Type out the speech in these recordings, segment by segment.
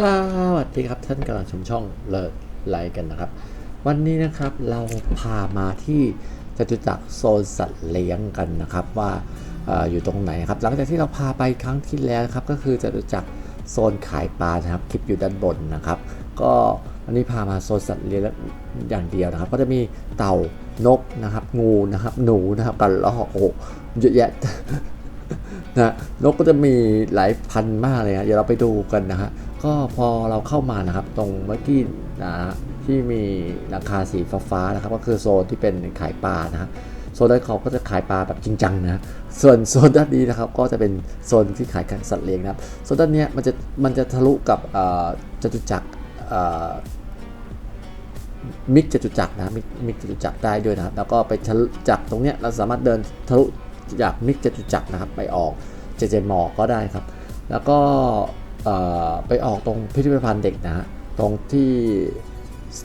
สวัสดีครับท่านกำลังชมช่องเลิศไลค์กันนะครับ วันนี้นะครับเราพามาที่จตุจักรโซนสัตว์เลี้ยงกันนะครับว่าออยู่ตรงไหนครับ หลังจากที่เราพาไปครั้งที่แล้วครับ ก็คือจตุจักรโซนขายปลานะครับคลิปอยู่ด้านบนนะครับ ก็วันนี้พามาโซนสัตว์เลี้ยงอย่างเดียวนะครับ ก็จะมีเต่านกนะครับ งูนะครับ หนูนะครับกันล้วโอ้เยอะแยะนะนกก็จะมีหลายพันมากเลยฮะเดี๋ยวเราไปดูกันนะฮะ ก็พอเราเข้ามานะครับตรงเมื่อกี้นะฮะที่มีราคาสีฟ้าๆนะครับก็คือโซนที่เป็นขายปลานะฮะโซนด้านเขาก็จะขายปลาแบบจริงจังนะส่วนโซนด้านนี้นะครับก็จะเป็นโซนที่ขายสัตว์เลี้ยงนะครับโซนด้านนี้มันจะมันจะทะลุกับจตุจักรมิกจตุจักรนะมิกมิกจตุจักรได้ด้วยนะครับแล้วก็ไปทะลุจากตรงเนี้ยเราสามารถเดินทะลุจากมิกจตุจักรนะครับไปออกเจเจมอก็ได้ครับ แล้วก็ ไปออกตรงพิพิธภัณฑ์เด็กนะฮะตรงที่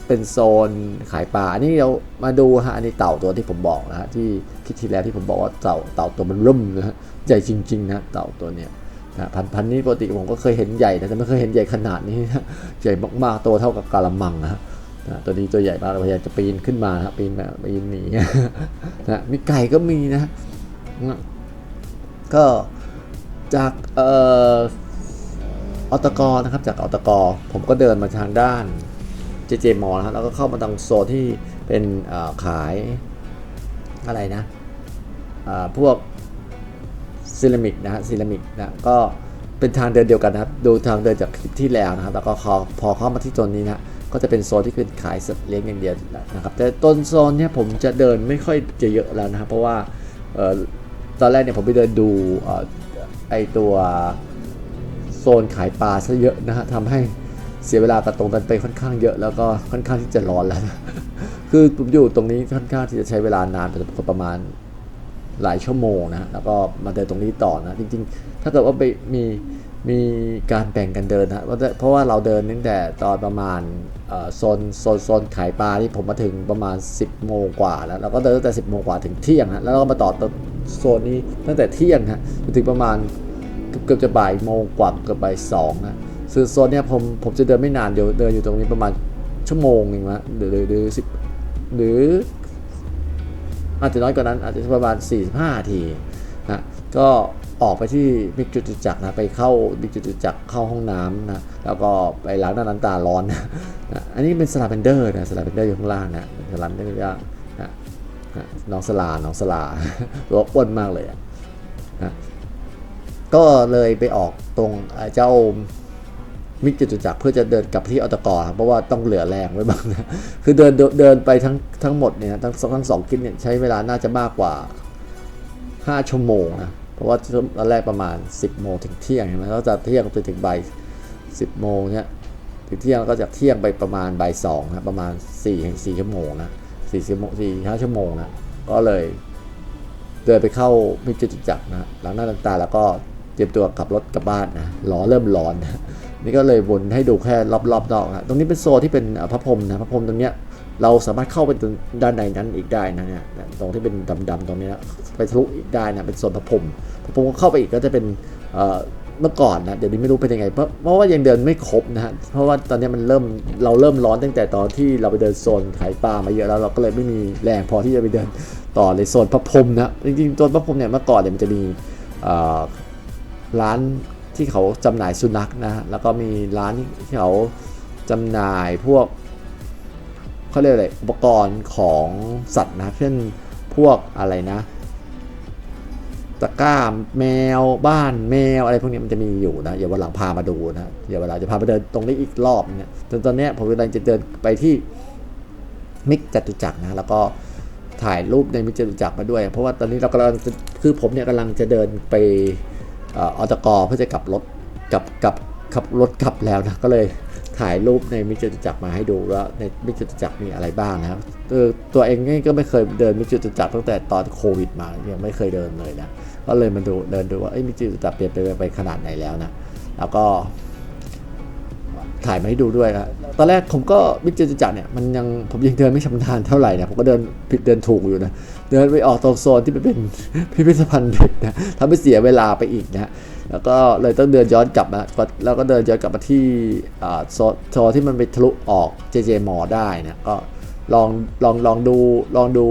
เป็นโซนขายปลา อันนี้เรามาดูฮะ อันนี้เต่าตัวที่ผมบอกนะฮะที่คลิปที่แล้วที่ผมบอกว่าเต่าเต่าตัวมันรุ่มนะฮะใหญ่จริงๆนะเต่าตัวเนี้ยนะพันพันนี้ปกติผมก็เคยเห็นใหญ่นะแต่ไม่เคยเห็นใหญ่ขนาดนี้นะใหญ่มากๆตัวเท่ากับกาละมังนะฮนะตัวนี้ตัวใหญ่มากพยายามจะปีนขึ้นมานะปีนแบบปีนหนีนะมีไก่ก็มีนะนะก็จากเอ่อ อตกนะครับจากอตกผมก็เดินมาทางด้านเจเจมอลนะครับแล้วก็เข้ามาทางโซนที่เป็นขายอะไรนะพวกซิรามิกนะฮะซิรามิกนะก็เป็นทางเดินเดียวกันนะครับ ดูทางเดินจากคลิปที่แล้วนะครับ แล้วก็พอพอเข้ามาที่โซนนี้นะ ก็จะเป็นโซนที่เป็นขายสัตว์เลี้ยงอย่างเดียวนะครับ แต่ต้นโซนเนี่ยผมจะเดินไม่ค่อยจะเยอะแล้วนะครับ เพราะว่าออตอนแรกเนี่ยผมไปเดินดูออไอตัว โซนขายปลาซะเยอะนะฮะทำให้เสียเวลากับตรงนั้นไปค่อนข้างเยอะแล้วก็ค่อนข้างที่จะร้อนแล้วนะคือผมอยู่ตรงนี้ค่อนข้างที่จะใช้เวลานานประมาณหลายชั่วโมงนะแล้วก็มาเดินตรงนี้ต่อนะจริงๆ ถ้าเกิดว่าไปมีมีการแบ่งกันเดินนะเพราะว่าเราเดินตั้งแต่ตอนประมาณโซนโซนโซนขายปลาที่ผมมาถึงประมาณ 10โมงกว่าแล้วเราก็เดินตั้งแต่ 10โมงกว่าถึงเที่ยงฮะแล้วเราก็มาต่อตรงโซนนี้ตั้งแต่เที่ยงฮะถึงประมาณ เกือบจะบ่ายโมงกว่าเกือบบ่ายสองนะซึ่งโซนเนี้ยผมผมจะเดินไม่นานเดี๋ยวเดินอยู่ตรงนี้ประมาณชั่วโมงหนึงนะหรือหรือสิบหรือ อาจจะน้อยกว่านั้นอาจจะประมาณ 45นาทีนะก็ออกไปที่มิกจุตุจักรนะไปเข้ามิกจุตุจักรเข้าห้องน้ำนะแล้วก็ไปล้างหน้าล้างตาร้อนนะอันนี้เป็นสลาเบนเดอร์นะสลาเบนเดอร์อยู่ข้างล่างนะสลาเบนเดอร์นะนะนะน้องสลาน้องสลาตัวอ้วนมากเลยอะนะ ก็เลยไปออกตรงเจ้ามิกจตุจักรเพื่อจะเดินกลับที่อตกครับเพราะว่าต้องเหลือแรงไว้บ้างนะคือเดินเดินไปทั้งทั้งหมดเนี่ยทั้งทั้งสองคลิปเนี่ยใช้เวลาน่าจะมากกว่า 5 ชั่วโมงนะเพราะว่าตอนแรกประมาณ 10 โมงถึงเที่ยงใช่ไหมแล้วจากเที่ยงไปถึงบ่าย10โมงเนี่ยถึงเที่ยงแล้วก็จากเที่ยงไปประมาณบ่ายสองนะประมาณ4ถึง4ชั่วโมงนะ4ชั่วโมง4 5ชั่วโมงนะก็เลยเดินไปเข้ามิกจตุจักรนะหลังหน้าต่างๆแล้วก็ เตรียมตัวขับรถกลับบ้านนะล้อเริ่มร้อนนี่ก็เลยวนให้ดูแค่รอบๆนอกนะตรงนี้เป็นโซนที่เป็นพระพรหมนะพระพรหมตรงเนี้ยเราสามารถเข้าไปด้านในนั้นอีกได้นะเนี่ยตรงที่เป็นดำๆตรงนี้ยไปทะลุอีกได้นะเป็นโซนพระพรหมพระพรหมก็เข้าไปอีกก็จะเป็นเมื่อก่อนนะเดี๋ยวนี้ไม่รู้เป็นยังไงเพราะเพราะว่ายังเดินไม่ครบนะฮะเพราะว่าตอนนี้มันเริ่มเราเริ่มร้อนตั้งแต่ตอนที่เราไปเดินโซนขายปลามาเยอะแล้วเราก็เลยไม่มีแรงพอที่จะไปเดินต่อในโซนพระพรหมนะจริงๆโซนพระพรหมเนี่ยเมื่อก่อนเนี่ยมันจะมีอ่อ ร้านที่เขาจำหน่ายสุนัขนะแล้วก็มีร้านที่เขาจำหน่ายพวกเขาเรียกอะไรอุปกรณ์ของสัตว์นะเช่นพวกอะไรนะตะกร้าแมวบ้านแมวอะไรพวกนี้มันจะมีอยู่นะอย่าวันหลังพามาดูนะอย่าเวลาจะพาไปเดินตรงนี้อีกรอบเนี่ยจนตอนนี้ผมกำลังจะเดินไปที่มิกจตุจักรนะแล้วก็ถ่ายรูปในมิกจตุจักรมาด้วย เพราะว่าตอนนี้เรากำลังคือผมเนี่ยกำลังจะเดินไป ออตกเพื่อจะกลับรถกลับกลับขับรถกลับแล้วนะก็เลยถ่ายรูปในมิจตุจักรมาให้ดูว่าในมิจตุจักรมีอะไรบ้างนะครับเอตัวเองก็ไม่เคยเดินมิจตุจักรตั้งแต่ตอนโควิดมายังไม่เคยเดินเลยนะก็เลยมาดูเดินดูว่าเอ้มิจตุจักรเปลี่ยนไปไปขนาดไหนแล้วนะแล้วก็ ถ่ายมาให้ดูด้วยนะตอนแรกผมก็มิจตุจักรเนี่ยมันยังผมยังเดินไม่ชำนาญเท่าไหร่นะผมก็เดินผิดเดินถูกอยู่นะเดินไปออกตรงโซนที่มันเป็นพิพิธภัณฑ์เด็กนะทำให้เสียเวลาไปอีกนะแล้วก็เลยต้องเดินย้อนกลับมาแล้วก็เดินย้อนกลับมาที่โซนโซนที่มันไปทะลุออก JJ มอได้นะก็ลองลองลองดูลองดู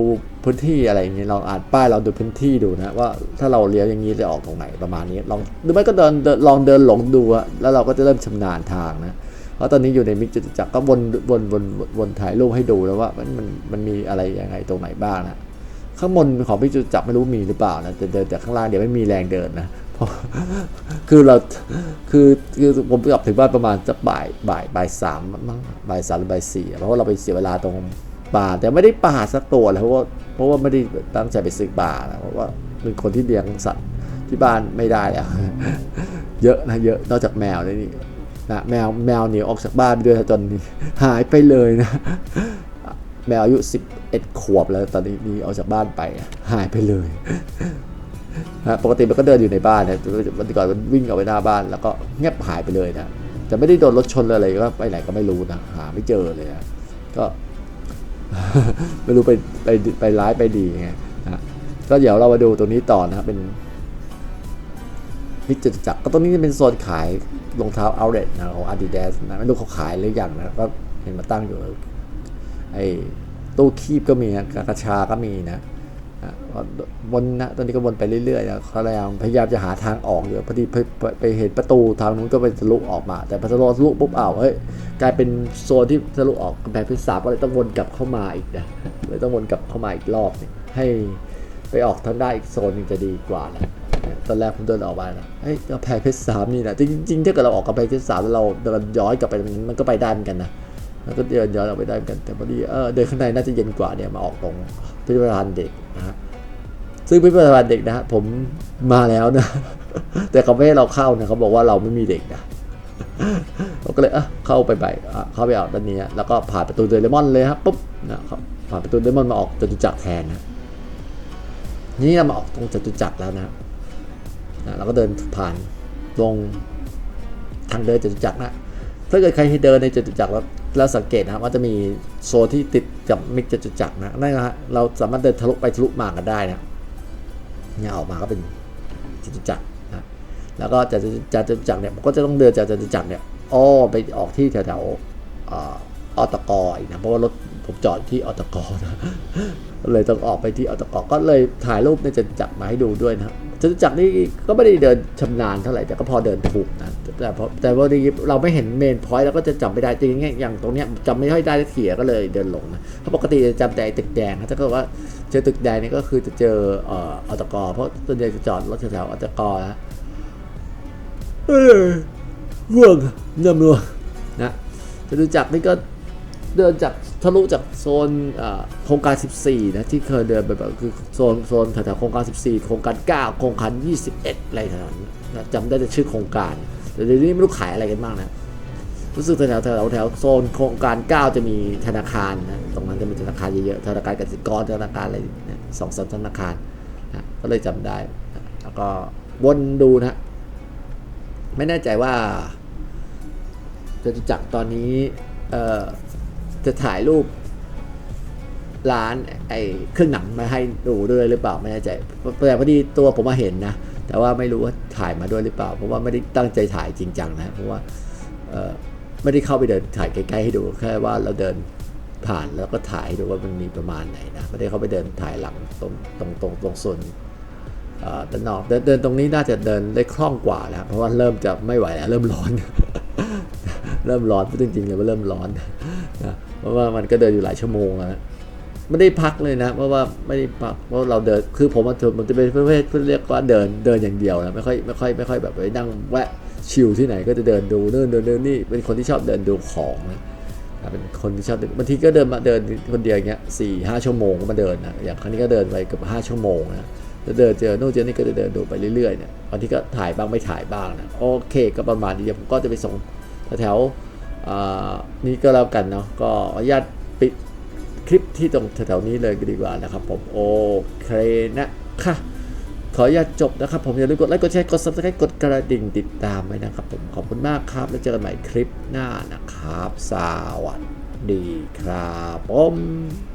พื้นที่อะไรอย่างเงี้ยลองอ่านป้ายลองดูพื้นที่ดูนะว่าถ้าเราเลี้ยวอย่างนี้จะออกตรงไหนประมาณนี้ลองหรือไม่ก็เดินเดินลองเดินหลงดูอะแล้วเราก็จะเริ่มชำนาญทางนะ เพราะตอนนี้อยู่ในมิกจตุจักรก็วนวนวนวนวนถ่ายรูปให้ดูแล้วว่ามันมันมันมีอะไรยังไงตรงไหนบ้างนะข้างบนของพี่จุจับไม่รู้มีหรือเปล่านะแต่เดินจากข้างล่างเดี๋ยวไม่มีแรงเดินนะเพราะคือเราคือคือผมกลับถึงบ้านประมาณจะบ่ายบ่ายบ่ายสามมั้งบ่ายสามหรือบ่ายสี่เพราะว่าเราไปเสียเวลาตรงป่าแต่ไม่ได้ป่าสักตัวเลยเพราะว่าเพราะว่าไม่ได้ตั้งใจไปซื้อป่านะเพราะว่าเป็นคนที่เลี้ยงสัตว์ที่บ้านไม่ได้อะเยอะนะเยอะนอกจากแมวนี่ นะแมวแมวหนีออกจากบ้านไปด้วยจนหายไปเลยนะ แมวอายุ 11 ขวบแล้วตอนนี้หนีออกจากบ้านไปหายไปเลยนะปกติมันก็เดินอยู่ในบ้านนี่ยวันก่อนมันวิ่งออกไปหน้าบ้าน แล้วก็เงียบหายไปเลยนะแต่ไม่ได้โดนรถชนอะไรก็ไปไหนก็ไม่รู้นะหาไม่เจอเลยนะก็ไม่รู้ไปไปไปร้ายไปดีไงนะก็เดี๋ยวเรามาดูตัวนี้ต่อนะครับเป็นพิจจักรก็ตรงนี้จะเป็นโซนขาย รองเท้า outlet นะของ Adidas นะไม่รู้เขาขายหรือยังนะก็เห็นมาตั้งอยู่ไอ้ตู้คีบก็มีนะกระชาก็มีนะอะวนนะตอนนี้ก็วนไปเรื่อยๆนะเขาพยายามพยายามจะหาทางออกอยู่พอดีไปเห็นประตูทางนู้นก็เป็นทะลุออกมา แต่พอทะลุทะลุปุ๊บอ้าวเฮ้ยกลายเป็นโซนที่ทะลุออกกำแพงเพชรสามก็เลยต้องวนกลับเข้ามาอีกนะเลยต้องวนกลับเข้ามาอีกรอบนึงให้ไปออกทางด้านอีกโซนหนึงจะดีกว่านะ ตอนแรกผมเดินออกมานะเฮ้ยกำแพงเพชรสามนี่นะจริงๆถ้าเกิดเราออกกำแพงเพชรสามแล้วเราเดินย้อนกลับไปมันก็ไปได้เหมือนกันนะแล้วก็เดินย้อนออกไปได้เหมือนกัน แต่พอดีเออเดินข้างในน่าจะเย็นกว่าเนี่ยมาออกตรงพิพิธภัณฑ์เด็กนะฮะซึ่งพิพิธภัณฑ์เด็กนะฮะผมมาแล้วนะ แต่เขาไม่ให้เราเข้านะเขาบอกว่าเราไม่มีเด็กนะเราก็เลยเออเข้าไปไปเข้าไปออกด้านนี้แล้วก็ผ่านประตูเดลมอนเลยครับปุ๊บนะครับผ่านประตูเดลมอนมาออกจตุจักรแทนนะนี่เรามาออกตรงจตุจักรแล้วนะ เราก็เดินผ่านลงทางเดินจตุจักรนะถ้าเกิดใครเดินในจตุจักรแล้วแล้วสังเกตนะครับว่าจะมีโซนที่ติดกับมิกจตุจักรนะนั่นนะฮะเราสามารถเดินทะลุไปทะลุมากันได้นะเนี่ยออกมาก็เป็นจตุจักรนะแล้วก็จากจากจตุจักรเนี่ยมันก็จะต้องเดินจากจตุจักรเนี่ยอ้อไปออกที่แถวๆเอ่ออตกอีกนะเพราะว่ารถผมจอดที่อตกนะเลยต้องออกไปที่อตกก็เลยถ่ายรูปในจตุจักรมาให้ดูด้วยนะ จตุจักรนี่ก็ไม่ได้เดินชำนาญเท่าไหร่แต่ก็พอเดินถูกนะแต่พอแต่ว่าเราไม่เห็นเมนพอยต์เราก็จะจำไม่ได้จริงๆอย่างตรงเนี้ยจำไม่ค่อยได้เสียก็เลยเดินหลงนะเพราะปกติจะจำแต่ตึกแดงนะถ้าเกิดว่าเจอตึกแดงนี่ก็คือจะเจอเอ่ออตกเพราะส่วนใหญ่จะจอดรถแถวๆอตกนะเออง่วงเริ่มง่วงนะจตุจักรนี่ก็เดินจาก ทะลุจากโซนโครงการ 14 นะที่เคยเดินไปแบบคือโซนโซนแถวๆโครงการ 14 โครงการ 9 โครงการ 21 อะไรแถวนั้นนะจำได้แต่ชื่อโครงการแต่เดี๋ยวนี้ไม่รู้ขายอะไรกันบ้างนะรู้สึกแถวแถวแถวโซนโครงการ 9 จะมีธนาคารนะตรงนั้นจะมีธนาคารเยอะๆธนาคารกสิกรธนาคารอะไรสองสามธนาคารนะก็เลยจำได้นะแล้วก็วนดูนะ ไม่แน่ใจว่าจตุจักตอนนี้เอ่อ จะถ่ายรูปร้านไอ้เครื่องหนังมาให้ดูด้วยหรือเปล่าไม่แน่ใจแต่พอดีตัวผมมาเห็นนะแต่ว่าไม่รู้ว่าถ่ายมาด้วยหรือเปล่า เพราะว่าไม่ได้ตั้งใจถ่ายจริงจังนะเพราะว่าไม่ได้เข้าไปเดินถ่ายใกล้ๆให้ดูแค่ว่าเราเดินผ่านแล้วก็ถ่ายให้ดูว่ามันมีประมาณไหนนะไม่ได้เข้าไปเดินถ่ายหลังตรงตรงตรงตรงส่วนด้านนอกเดินเดินตรงนี้น่าจะเดินได้คล่องกว่าแล้วเพราะว่าเริ่มจะไม่ไหวแล้วเริ่มร้อน เริ่มร้อนจริงๆเลยว่าเริ่มร้อนนะ เพราะว่ามันก็เดินอยู่หลายชั่วโมงแล้วนะไม่ได้พักเลยนะ เพราะว่าไม่ได้พักเพราะเราเดินคือผมมันมันจะเป็นประเภทเรียกว่าเดินเดินอย่างเดียวนะไม่ค่อยไม่ค่อยไม่ค่อยแบบไปนั่งแวะชิลที่ไหนก็จะเดินดูเดินเดินเดินนี่เป็นคนที่ชอบเดินดูของนะเป็นคนที่ชอบเดินบางทีก็เดินมาเดินคนเดียวอย่างเงี้ยสี่ห้าชั่วโมงก็มาเดินนะอย่างครั้งนี้ก็เดินไปเกือบห้าชั่วโมงนะจะเดินเจอโน่นเจอนี่ก็จะเดินดูไปเรื่อยๆเนี่ยบางทีก็ถ่ายบ้างไม่ถ่ายบ้างนะโอเค ก็ประมาณนี้เดี๋ยวผมก็จะไปส่งแถว นี่ก็แล้วกันเนาะก็อนุญาตปิดคลิปที่ตรงแถวๆนี้เลยดีกว่านะครับผมโอเคนะคะขออนุญาตจบนะครับผมอย่าลืมกดไลค์กดแชร์กด subscribe กดกระดิ่งติดตามไว้นะครับผมขอบคุณมากครับ แล้วเจอกันใหม่คลิปหน้านะครับ สวัสดีครับผม